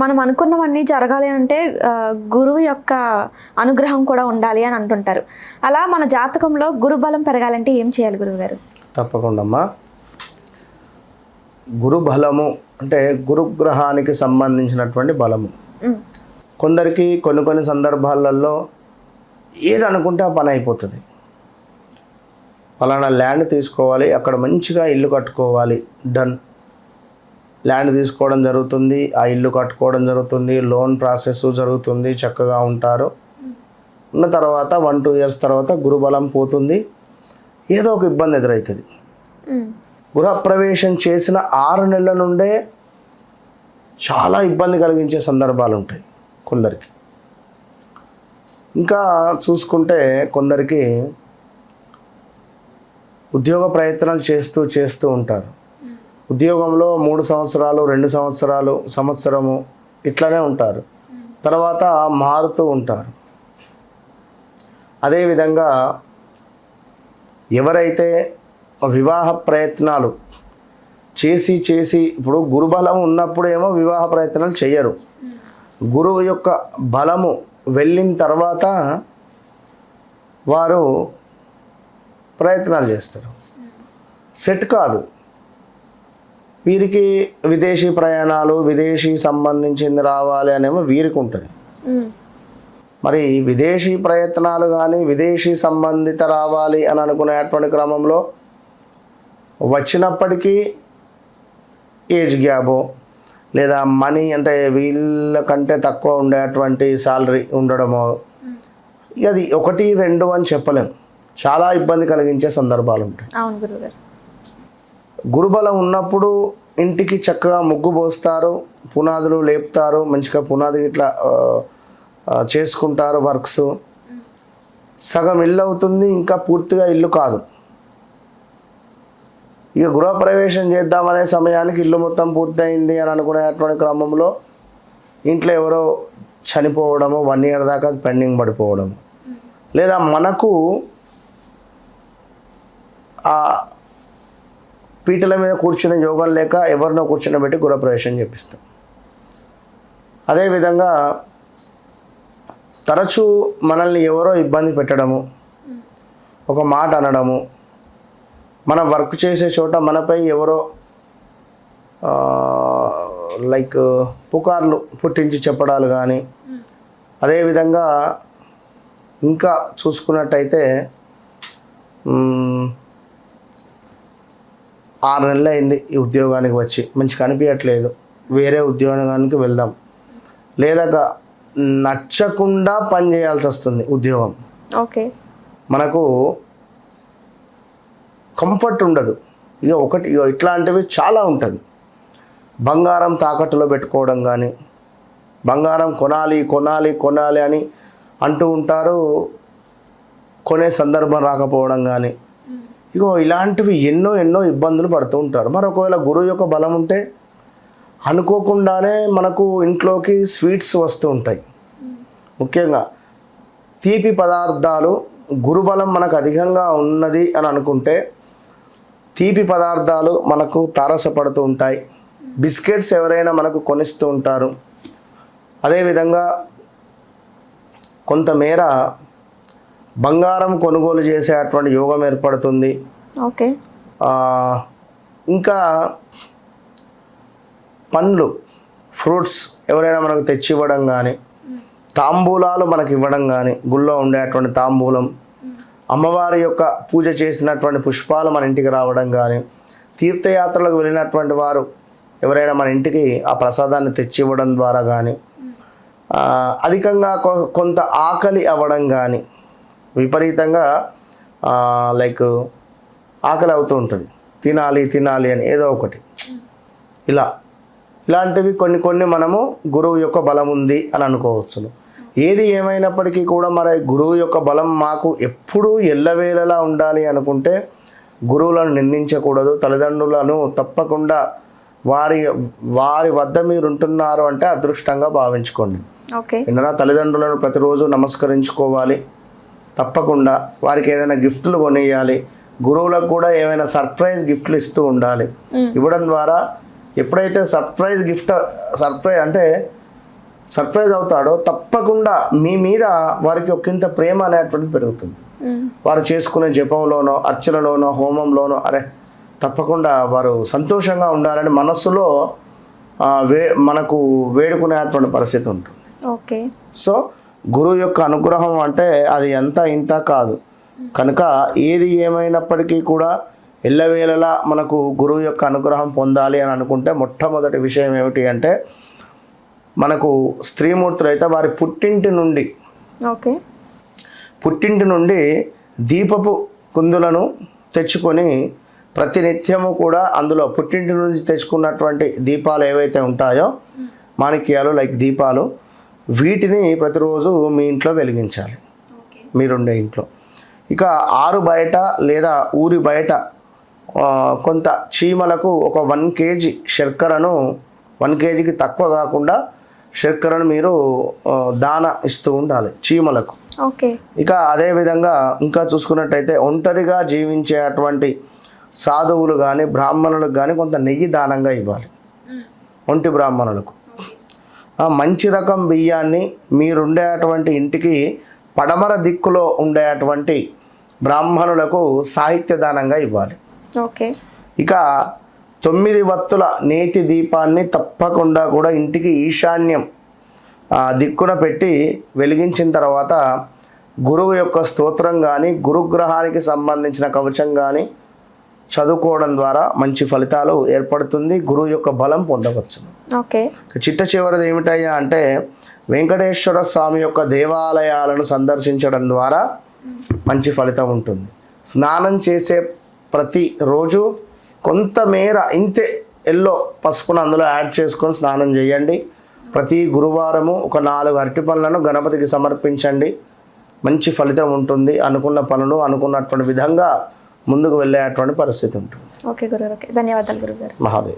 మనం అనుకున్నవన్నీ జరగాలి అంటే గురువు యొక్క అనుగ్రహం కూడా ఉండాలి అని అంటుంటారు. అలా మన జాతకంలో గురు బలం పెరగాలంటే ఏం చేయాలి గురువు గారు తప్పకుండా అమ్మా గురు బలము అంటే గురుగ్రహానికి సంబంధించినటువంటి బలము. కొందరికి కొన్ని కొన్ని సందర్భాలలో ఏది అనుకుంటే ఆ పని అయిపోతుంది. ఫలానా ల్యాండ్ తీసుకోవాలి అక్కడ మంచిగా ఇల్లు కట్టుకోవాలి డన్. ల్యాండ్ తీసుకోవడం జరుగుతుంది ఆ ఇల్లు కట్టుకోవడం జరుగుతుంది లోన్ ప్రాసెస్ జరుగుతుంది చక్కగా ఉంటారు. ఉన్న తర్వాత వన్ టూ ఇయర్స్ తర్వాత గురుబలం పోతుంది. ఏదో ఒక ఇబ్బంది ఎదురవుతుంది గృహప్రవేశం చేసిన ఆరు నెలల నుండే చాలా ఇబ్బంది కలిగించే సందర్భాలు ఉంటాయి కొందరికి. ఇంకా చూసుకుంటే కొందరికి ఉద్యోగ ప్రయత్నాలు చేస్తూ చేస్తూ ఉంటారు. ఉద్యోగంలో మూడు సంవత్సరాలు రెండు సంవత్సరాలు సంవత్సరము ఇట్లానే ఉంటారు. తర్వాత మారుతూ ఉంటారు. అదేవిధంగా ఎవరైతే వివాహ ప్రయత్నాలు చేసి చేసి ఇప్పుడు గురుబలం ఉన్నప్పుడేమో వివాహ ప్రయత్నాలు చేయరు గురువు యొక్క బలము వెళ్ళిన తర్వాత వారు ప్రయత్నాలు చేస్తారు. సెట్ కాదు. వీరికి విదేశీ ప్రయాణాలు విదేశీ సంబంధించింది రావాలి అనేమో వీరికి ఉంటుంది మరి విదేశీ ప్రయత్నాలు కానీ విదేశీ సంబంధిత రావాలి అని అనుకునేటువంటి క్రమంలో వచ్చినప్పటికీ ఏజ్ గ్యాబో లేదా మనీ అంటే వీళ్ళకంటే తక్కువ ఉండేటువంటి శాలరీ ఉండడమో అది ఒకటి రెండు అని చెప్పలేం. చాలా ఇబ్బంది కలిగించే సందర్భాలు ఉంటాయి అవును గురువు గారు గురుబలం ఉన్నప్పుడు ఇంటికి చక్కగా ముగ్గు పోస్తారు పునాదులు లేపుతారు మంచిగా పునాది ఇట్లా చేసుకుంటారు వర్క్స్. సగం ఇల్లు అవుతుంది ఇంకా పూర్తిగా ఇల్లు కాదు. ఇక గృహప్రవేశం చేద్దామనే సమయానికి ఇల్లు మొత్తం పూర్తయింది అని అనుకునేటువంటి క్రమంలో ఇంట్లో ఎవరో చనిపోవడము వన్ ఇయర్ దాకా పెండింగ్ పడిపోవడం లేదా మనకు ఆ పీటల మీద కూర్చునే యోగం లేక ఎవరినో కూర్చుని గృహప్రవేశం చేపిస్తాం. అదేవిధంగా తరచూ మనల్ని ఎవరో ఇబ్బంది పెట్టడము ఒక మాట అనడము మనం వర్క్ చేసే చోట మనపై ఎవరో లైక్ పుకార్లు పుట్టించి చెప్పడాలు కానీ అదేవిధంగా ఇంకా చూసుకున్నట్టయితే ఆరు నెలలు అయింది ఈ ఉద్యోగానికి వచ్చి. మంచి కనిపించట్లేదు. వేరే ఉద్యోగానికి వెళ్దాం. లేదా నచ్చకుండా పని చేయాల్సి వస్తుంది ఉద్యోగం. ఓకే. మనకు కంఫర్ట్ ఉండదు. ఇక ఒకటి ఇక ఇట్లాంటివి చాలా ఉంటుంది బంగారం తాకట్టులో పెట్టుకోవడం కానీ బంగారం కొనాలి కొనాలి కొనాలి అని అంటూ ఉంటారు. కొనే సందర్భం రాకపోవడం కానీ ఇగో ఇలాంటివి ఎన్నో ఎన్నో ఇబ్బందులు పడుతూ ఉంటారు. మరి ఒకవేళ గురువు యొక్క బలం ఉంటే అనుకోకుండానే మనకు ఇంట్లోకి స్వీట్స్ వస్తూ ఉంటాయి. ముఖ్యంగా తీపి పదార్థాలు గురుబలం మనకు అధికంగా ఉన్నది అని అనుకుంటే తీపి పదార్థాలు మనకు తారసపడుతూ ఉంటాయి. బిస్కెట్స్ ఎవరైనా మనకు కొనిస్తూ ఉంటారు. అదేవిధంగా కొంతమేర బంగారం కొనుగోలు చేసేటువంటి యోగం ఏర్పడుతుంది. ఓకే. ఇంకా పండ్లు ఫ్రూట్స్ ఎవరైనా మనకు తెచ్చి ఇవ్వడం కానీ తాంబూలాలు మనకి ఇవ్వడం కానీ గుళ్ళో ఉండేటువంటి తాంబూలం అమ్మవారి యొక్క పూజ చేసినటువంటి పుష్పాలు మన ఇంటికి రావడం కానీ తీర్థయాత్రలకు వెళ్ళినటువంటి వారు ఎవరైనా మన ఇంటికి ఆ ప్రసాదాన్ని తెచ్చి ఇవ్వడం ద్వారా కానీ అధికంగా కొంత ఆకలి అవ్వడం కానీ విపరీతంగా లైక్ ఆకలి అవుతూ ఉంటుంది. తినాలి తినాలి అని ఏదో ఒకటి. ఇలా. ఇలాంటివి కొన్ని కొన్ని మనము గురువు యొక్క బలం ఉంది అని అనుకోవచ్చును. ఏది ఏమైనప్పటికీ కూడా మరి గురువు యొక్క బలం మాకు ఎప్పుడూ ఎల్లవేళలా ఉండాలి అనుకుంటే గురువులను నిందించకూడదు. తల్లిదండ్రులను తప్పకుండా వారి వారి వద్ద మీరు ఉంటున్నారు అంటే అదృష్టంగా భావించుకోండి. ఓకే. విన్నరా? తల్లిదండ్రులను ప్రతిరోజు నమస్కరించుకోవాలి. తప్పకుండా వారికి ఏదైనా గిఫ్ట్లు కొనియాలి. గురువులకు కూడా ఏమైనా సర్ప్రైజ్ గిఫ్ట్లు ఇస్తూ ఉండాలి. ఇవ్వడం ద్వారా ఎప్పుడైతే సర్ప్రైజ్ గిఫ్ట్ సర్ప్రైజ్ అంటే సర్ప్రైజ్ అవుతాడో తప్పకుండా మీ మీద వారికి ఒకంత ప్రేమ అనేటువంటిది పెరుగుతుంది. వారు చేసుకునే జపంలోనో అర్చనలోనో హోమంలోనో అరే తప్పకుండా వారు సంతోషంగా ఉండాలని మనస్సులో వే మనకు వేడుకునేటువంటి పరిస్థితి ఉంటుంది. ఓకే. సో గురువు యొక్క అనుగ్రహం అంటే అది ఎంత ఇంత కాదు. కనుక ఏది ఏమైనప్పటికీ కూడా ఎల్లవేళలా మనకు గురువు యొక్క అనుగ్రహం పొందాలి అని అనుకుంటే మొట్టమొదటి విషయం ఏమిటి అంటే మనకు స్త్రీమూర్తులు అయితే వారి పుట్టింటి నుండి ఓకే. పుట్టింటి నుండి దీపపు కుందులను తెచ్చుకొని ప్రతినిత్యము కూడా అందులో పుట్టింటి నుంచి తెచ్చుకున్నటువంటి దీపాలు ఏవైతే ఉంటాయో మాణిక్యాలు లైక్ దీపాలు వీటిని ప్రతిరోజు మీ ఇంట్లో వెలిగించాలి. మీరుండే ఇంట్లో. ఇక ఆరు బయట లేదా ఊరి బయట కొంత చీమలకు ఒక వన్ కేజీ శర్కరను వన్ కేజీకి తక్కువ కాకుండా శర్కరను మీరు దాన ఇస్తూ ఉండాలి చీమలకు. ఓకే. ఇక అదేవిధంగా ఇంకా చూసుకున్నట్టయితే ఒంటరిగా జీవించేటువంటి సాధువులు కానీ బ్రాహ్మణులకు కానీ కొంత నెయ్యి దానంగా ఇవ్వాలి. ఒంటి బ్రాహ్మణులకు. మంచి రకం బియ్యాన్ని మీరుండేటువంటి ఇంటికి పడమర దిక్కులో ఉండేటువంటి బ్రాహ్మణులకు సాహిత్య దానంగా ఇవ్వాలి. ఓకే. ఇక తొమ్మిది వత్తుల నేతి దీపాన్ని తప్పకుండా కూడా ఇంటికి ఈశాన్యం దిక్కున పెట్టి వెలిగించిన తర్వాత గురువు యొక్క స్తోత్రం కానీ గురుగ్రహానికి సంబంధించిన కవచం కానీ చదువుకోవడం ద్వారా మంచి ఫలితాలు ఏర్పడుతుంది. గురువు యొక్క బలం పొందవచ్చు ఓకే. చిట్ట చివరిది ఏమిటయ్యా అంటే వెంకటేశ్వర స్వామి యొక్క దేవాలయాలను సందర్శించడం ద్వారా మంచి ఫలితం ఉంటుంది. స్నానం చేసే ప్రతి రోజు కొంతమేర ఇంతే ఎల్లో పసుపును అందులో యాడ్ చేసుకొని స్నానం చేయండి. ప్రతి గురువారము ఒక నాలుగు అరటి పనులను గణపతికి సమర్పించండి. మంచి ఫలితం ఉంటుంది. అనుకున్న పనులు అనుకున్నటువంటి విధంగా ముందుకు వెళ్ళేటువంటి పరిస్థితి ఉంటుంది. ఓకే గురుగారు ఓకే. ధన్యవాదాలు గురుగారు. మహాదేవ.